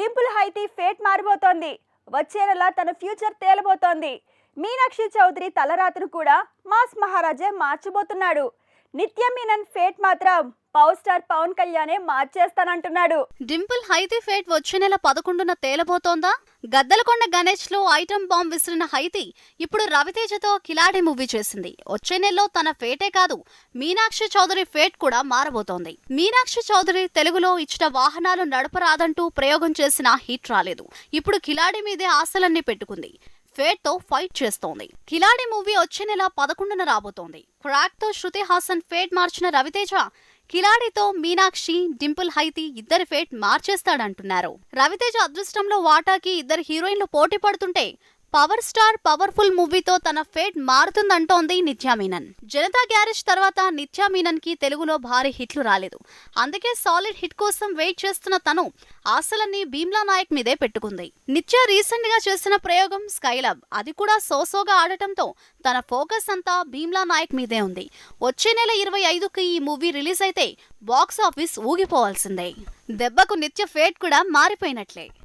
Dimple Hayathi fate మారిపోతోంది. వచ్చే నెల తన ఫ్యూచర్ తేలబోతోంది. మీనాక్షి చౌదరి తలరాత్రి కూడా మాస్ మహారాజే మార్చబోతున్నాడు. నిత్య మీనన్ ఫేట్ మాత్రం పవర్ స్టార్ పవన్ కళ్యాణే మార్చేస్తానంటున్నాడు. డింపుల్ హైతీ ఫేట్ వచ్చే నెల పదకొండున తేలబోతోందా? గద్దలకొండ గణేష్లో ఐటమ్ బాంబ్ విసిరిన హైతి ఇప్పుడు రవితేజతో కిలాడి మూవీ చేసింది. వచ్చే నెలలో తన ఫేటే కాదు మీనాక్షి చౌదరి ఫేట్ కూడా మారబోతోంది. మీనాక్షి చౌదరి తెలుగులో ఇచ్చిన వాహనాలు నడపరాదంటూ ప్రయోగం చేసిన హిట్ రాలేదు. ఇప్పుడు కిలాడి మీదే ఆశలన్నీ పెట్టుకుంది. ఫేట్తో ఫైట్ చేస్తోంది. కిలాడి మూవీ వచ్చే నెల పదకొండున రాబోతోంది. క్రాక్తో శృతి హాసన్ ఫేట్ మార్చిన రవితేజ కిలాడితో మీనాక్షి డింపుల్ హైతి ఇద్దరి ఫేట్ మార్చేస్తాడంటున్నారు. రవితేజ అదృష్టంలో వాటాకి ఇద్దరు హీరోయిన్లు పోటీ పడుతుంటే పవర్ స్టార్ పవర్ఫుల్ మూవీతో తన ఫేట్ మారుతుందంటోంది నిత్యా మీనన్. జనతా గ్యారేజ్ తర్వాత నిత్యా మీనన్కి తెలుగులో భారీ హిట్లు రాలేదు. అందుకే సాలిడ్ హిట్ కోసం వెయిట్ చేస్తున్న తను ఆశలన్నీ భీమ్లా నాయక్ మీదే పెట్టుకుంది. నిత్యా రీసెంట్గా చేసిన ప్రయోగం స్కైలబ్. అది కూడా సోసోగా ఆడటంతో తన ఫోకస్ అంతా భీమ్లా నాయక్ మీదే ఉంది. వచ్చే నెల ఇరవై ఐదుకి ఈ మూవీ రిలీజ్ అయితే బాక్స్ ఆఫీస్ ఊగిపోవాల్సిందే. దెబ్బకు నిత్య ఫేట్ కూడా మారిపోయినట్లే.